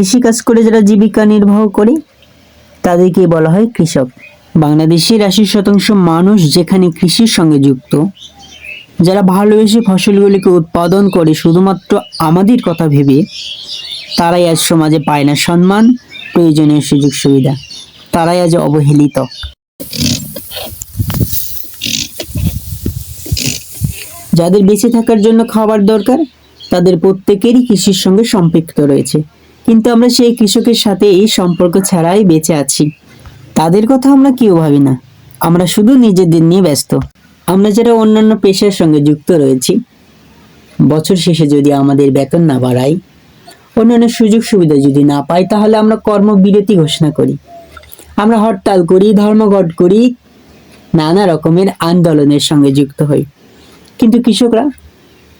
কৃষিকাজ করে যারা জীবিকা নির্বাহ করে, তাদেরকে বলা হয় কৃষক। বাংলাদেশের আশি শতাংশ মানুষ যেখানে কৃষির সঙ্গে যুক্ত, যারা ভালোবেসে ফসলগুলিকে উৎপাদন করে শুধুমাত্র আমাদের কথা ভেবে, তারাই আজ সমাজে পায় না সম্মান, প্রয়োজনীয় সুযোগ সুবিধা। তারাই আজ অবহেলিত। যাদের বেঁচে থাকার জন্য খাবার দরকার, তাদের প্রত্যেকেরই কৃষির সঙ্গে সম্পৃক্ত রয়েছে। কিন্তু আমরা সেই কৃষকের সাথে এই সম্পর্ক ছাড়াই বেঁচে আছি। তাদের কথা আমরা কেউ ভাবি না। আমরা শুধু নিজেদের নিয়ে ব্যস্ত। আমরা যারা অন্যান্য পেশার সঙ্গে যুক্ত রয়েছি। বছর শেষে যদি আমাদের বেতন না বাড়ায় অন্যান্য সুযোগ সুবিধা যদি না পাই, তাহলে আমরা কর্মবিরতি ঘোষণা করি। আমরা হরতাল করি, ধর্মঘট করি, নানা রকমের আন্দোলনের সঙ্গে যুক্ত হই। কিন্তু কৃষকরা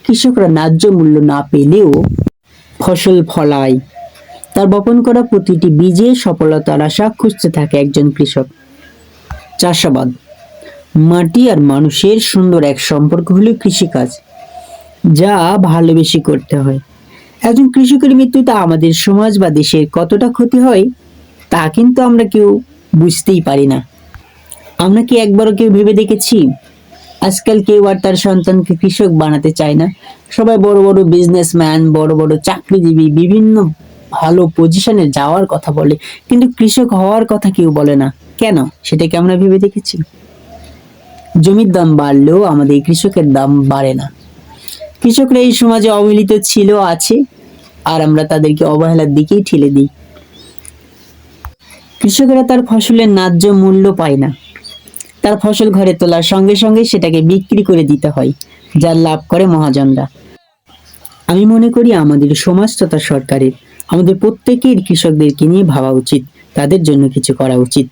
কৃষকরা ন্যায্য মূল্য না পেলেও ফসল ফলায়। তার বপন করা প্রতিটি বীজে সফলতার আশা খুঁজতে থাকে একজন কৃষক। চাষাবাদ। মাটি আর মানুষের সুন্দর এক সম্পর্ক হলো কৃষিকাজ, যা ভালোবেসে করতে হয়। একজন কৃষকের মৃত্যুতে আমাদের সমাজ বা দেশের কতটা ক্ষতি হয়, তা কিন্তু আমরা কেউ বুঝতেই পারি না। আমরা কি একবারও কেউ ভেবে দেখেছি? আজকাল কেউ আর তার সন্তানকে কৃষক বানাতে চায় না। সবাই বড় বড় বিজনেসম্যান বড় বড় চাকরিজীবী, বিভিন্ন ভালো পজিশনে যাওয়ার কথা বলে, কিন্তু কৃষক হওয়ার কথা কেউ বলে না। কেন? সেটাকে আমরা ভেবে দেখেছি? জমির দাম বাড়লেও আমাদের কৃষকের দাম বাড়ে না। কৃষকরা এই সমাজে অবহেলিত ছিল, আছে, আর আমরা তাদেরকে অবহেলার দিকেই ঠেলে দিই। কৃষকেরা তার ফসলের ন্যায্য মূল্য পায় না। তার ফসল ঘরে তোলার সঙ্গে সঙ্গে সেটাকে বিক্রি করে দিতে হয়, যার লাভ করে মহাজনরা। আমি মনে করি আমাদের সমাজ তথা সরকারের আমাদের প্রত্যেকের কৃষকদেরকে নিয়ে ভাবা উচিত। তাদের জন্য কিছু করা উচিত।